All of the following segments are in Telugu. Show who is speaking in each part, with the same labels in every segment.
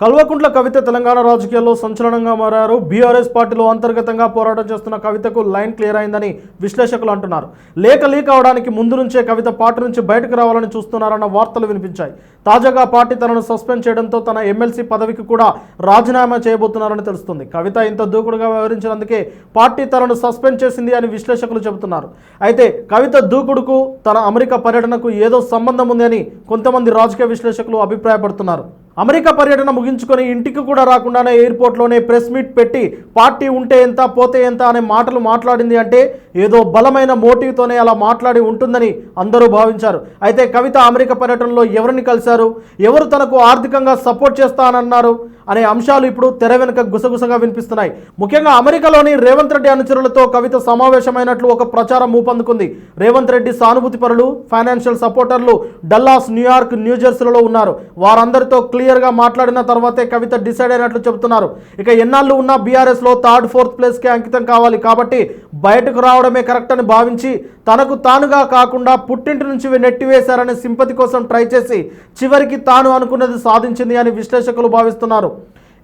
Speaker 1: కల్వకుంట్ల కవిత తెలంగాణ రాజకీయాల్లో సంచలనంగా మారారు. బీఆర్ఎస్ పార్టీలో అంతర్గతంగా పోరాటం చేస్తున్న కవితకు లైన్ క్లియర్ అయిందని విశ్లేషకులు అంటున్నారు. లేఖ లీక్ అవడానికి ముందు నుంచే కవిత పార్టీ నుంచి బయటకు రావాలని చూస్తున్నారన్న వార్తలు వినిపించాయి. తాజాగా పార్టీ తనను సస్పెండ్ చేయడంతో తన ఎమ్మెల్సీ పదవికి కూడా రాజీనామా చేయబోతున్నారని తెలుస్తుంది. కవిత ఇంత దూకుడుగా వ్యవహరించినందుకే పార్టీ తనను సస్పెండ్ చేసింది అని విశ్లేషకులు చెబుతున్నారు. అయితే కవిత దూకుడుకు తన అమెరికా పర్యటనకు ఏదో సంబంధం ఉంది అని కొంతమంది రాజకీయ విశ్లేషకులు అభిప్రాయపడుతున్నారు. అమెరికా పర్యటన ముగించుకొని ఇంటికి కూడా రాకుండానే ఎయిర్పోర్ట్లోనే ప్రెస్ మీట్ పెట్టి పార్టీ ఉంటే ఎంత పోతే ఎంత అనే మాటలు మాట్లాడింది అంటే ఏదో బలమైన మోటివ్తోనే అలా మాట్లాడి ఉంటుందని అందరూ భావించారు. అయితే కవిత అమెరికా పర్యటనలో ఎవరిని కలిశారు? ఎవరు తనకు ఆర్థికంగా సపోర్ట్ చేస్తానన్నారు? అనే అంశాలు ఇప్పుడు తెర వెనుక గుసగుసగా వినిపిస్తున్నాయి. ముఖ్యంగా అమెరికాలోని రేవంత్ రెడ్డి అనుచరులతో కవిత సమావేశమైనట్లు ఒక ప్రచారం ఊపందుకుంది. రేవంత్ రెడ్డి సానుభూతి పరులు ఫైనాన్షియల్ సపోర్టర్లు డల్లాస్ న్యూయార్క్ న్యూజెర్సీలలో ఉన్నారు. వారందరితో క్లియర్గా మాట్లాడిన తర్వాతే కవిత డిసైడ్ అయినట్లు చెబుతున్నారు. ఇక ఎన్నాళ్ళు ఉన్న బీఆర్ఎస్లో థర్డ్ ఫోర్త్ ప్లేస్కే అంకితం కావాలి కాబట్టి బయటకు రావడమే కరెక్ట్ అని భావించి తనకు తానుగా కాకుండా పుట్టింటి నుంచి నెట్టివేశారనే సింపతి కోసం ట్రై చేసి చివరికి తాను అనుకున్నది సాధించింది అని విశ్లేషకులు భావిస్తున్నారు.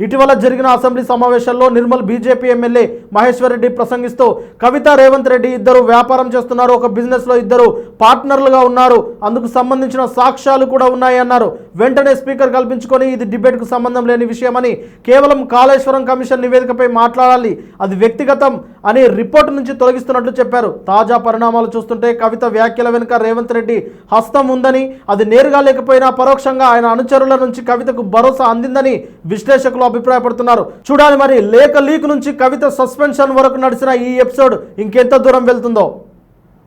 Speaker 1: ఇటీవల జరిగిన అసెంబ్లీ సమావేశాల్లో నిర్మల్ బీజేపీ ఎమ్మెల్యే మహేశ్వర్ రెడ్డి ప్రసంగిస్తూ కవిత రేవంత్ రెడ్డి ఇద్దరు వ్యాపారం చేస్తున్నారు ఒక బిజినెస్లో ఇద్దరు పార్ట్నర్లుగా ఉన్నారు. అందుకు సంబంధించిన సాక్ష్యాలు కూడా ఉన్నాయి అన్నారు వెంటనే స్పీకర్ కల్పించుకొని ఇది డిబేట్కు సంబంధం లేని విషయమని కేవలం కాళేశ్వరం కమిషన్ నివేదికపై మాట్లాడాలి. అది వ్యక్తిగతం అని రిపోర్టు నుంచి తొలగిస్తున్నట్లు చెప్పారు. తాజా పరిణామాలు చూస్తుంటే కవిత వ్యాఖ్యల వెనుక రేవంత్ రెడ్డి హస్తం ఉందని అది నేరుగా లేకపోయినా పరోక్షంగా ఆయన అనుచరుల నుంచి కవితకు భరోసా అందిందని విశ్లేషకులు అభిప్రాయపడుతున్నారు. చూడాలి మరి లేఖ లీక్ నుంచి కవిత సస్పెన్షన్ వరకు నడిచిన ఈ ఎపిసోడ్ ఇంకెంత దూరం వెళ్తుందో.